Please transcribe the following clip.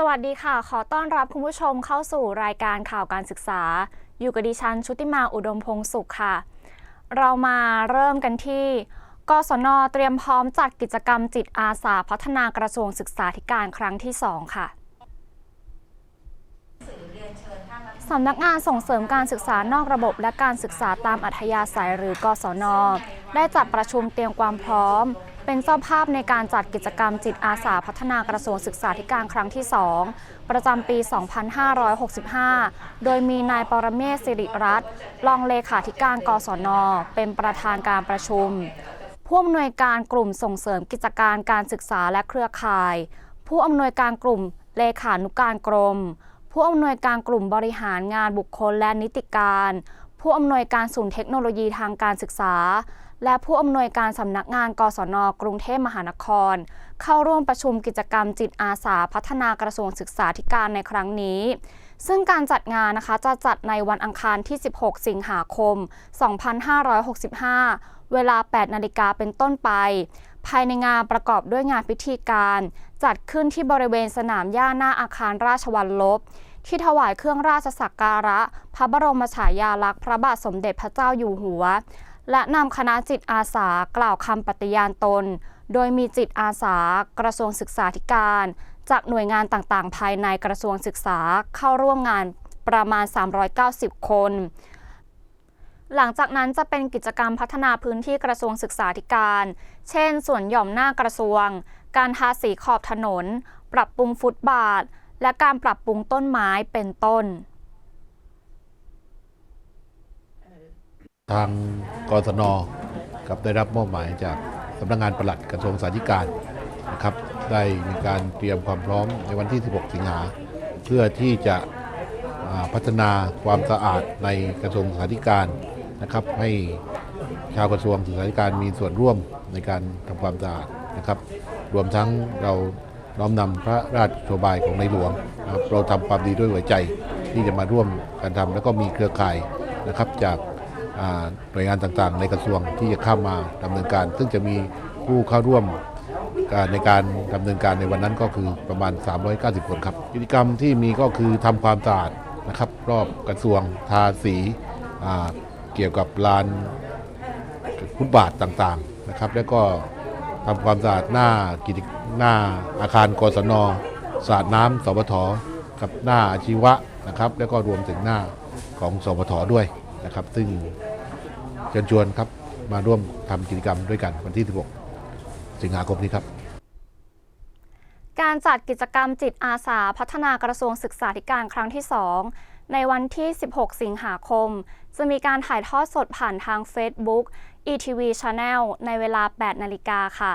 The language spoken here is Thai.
สวัสดีค่ะ ขอต้อนรับคุณผู้ชมเข้าสู่รายการข่าวการศึกษา อยู่กับดิฉันชุติมาอุดมพงศุขค่ะ เรามาเริ่มกันที่ กศนเตรียมพร้อมจัดกิจกรรมจิตอาสาพัฒนากระทรวงศึกษาธิการครั้งที่ 2 ค่ะสำนักงานส่งเสริมการศึกษานอกระบบและการศึกษาตามอัธยาศัยหรือกศน ได้จัดประชุมเตรียมความพร้อม เป็นเจ้าภาพในการจัดกิจกรรมจิตอาสาพัฒนากระทรวงศึกษาธิการครั้งที่ 2 ประจำปี 2565 โดยมีนายปรเมศสิริรัตน์รองเลขาธิการกศน เป็นประธานการประชุม ผู้อำนวยการกลุ่มส่งเสริมกิจการการศึกษาและเครือข่าย ผู้อำนวยการกลุ่มเลขานุการกรม ผู้อำนวยการกลุ่มบริหารงานบุคคลและนิติการ ผู้อำนวยการศูนย์เทคโนโลยีทางการศึกษา และผู้อำนวยการสำนักงานกศนกรุงเทพมหานคร เข้าร่วมประชุมกิจกรรมจิตอาสาพัฒนากระทรวงศึกษาธิการในครั้งนี้ ซึ่งการจัดงานนะคะจะจัดในวันอังคารที่ 16 สิงหาคม 2565 เวลา 8 นาฬิกาเป็นต้นไป ภายในงานประกอบด้วยงานพิธีการ จัดขึ้นที่บริเวณสนามหญ้าหน้าอาคารราชวัลลบที่ถวายเครื่องราชสักการะ พระบรมฉายาลักษณ์พระบาทสมเด็จพระเจ้าอยู่หัว และนำคณะจิตอาสากล่าวคำปฏิญาณตน โดยมีจิตอาสากระทรวงศึกษาธิการ จากหน่วยงานต่างๆ ภายในกระทรวงศึกษาเข้าร่วมงานประมาณ 390 คน หลังจากนั้นจะเป็นกิจกรรมพัฒนาพื้นที่กระทรวงศึกษาธิการ เช่น ส่วนหย่อมหน้ากระทรวง การทาสีขอบถนน ปรับปรุงฟุตบาท และการปรับปรุงต้นไม้เป็นต้น ทางกศนกับได้รับมอบหมายจากสำนักงานปลัดกระทรวงสาธารณการนะครับได้มีการเตรียมความพร้อมในวันที่ 16 สิงหา เพื่อที่จะพัฒนาความสะอาดในกระทรวงสาธารณการนะครับ ให้ชาวกระทรวงศึกษาธิการมีส่วนร่วมในการทำความสะอาดนะครับ รวมทั้งเราน้อมนำพระราชโชบายของในหลวงนะครับเราทำความดีด้วยหัวใจที่จะมาร่วมกันทำแล้วก็มีเครือข่ายนะครับจาก หน่วยงานต่างๆ ในกระทรวงที่จะเข้ามาดำเนินการ ซึ่งจะมีผู้เข้าร่วมในการดำเนินการในวันนั้นก็คือประมาณ 390 คนครับ กิจกรรมที่มีก็คือทำความสะอาดนะครับรอบกระทรวงทาสีาเกี่ยวกับลานฟุตบาทต่างๆนะครับ แล้วก็ทำความสะอาดหน้ากิจหน้าอาคารกศนสะอาดน้ำสปทกับหน้าอาชีวะนะครับ แล้วก็รวมถึงหน้าของสปทด้วยนะครับ ซึ่ง เชิญชวนครับมาร่วมทำกิจกรรมด้วยกันวันที่ 16 สิงหาคมนี้ครับ การจัดกิจกรรมจิตอาสาพัฒนากระทรวงศึกษาธิการครั้งที่ 2 ในวันที่ 16 สิงหาคม จะมีการถ่ายทอดสดผ่านทาง Facebook ETV Channel ในเวลา 8 นาฬิกาค่ะ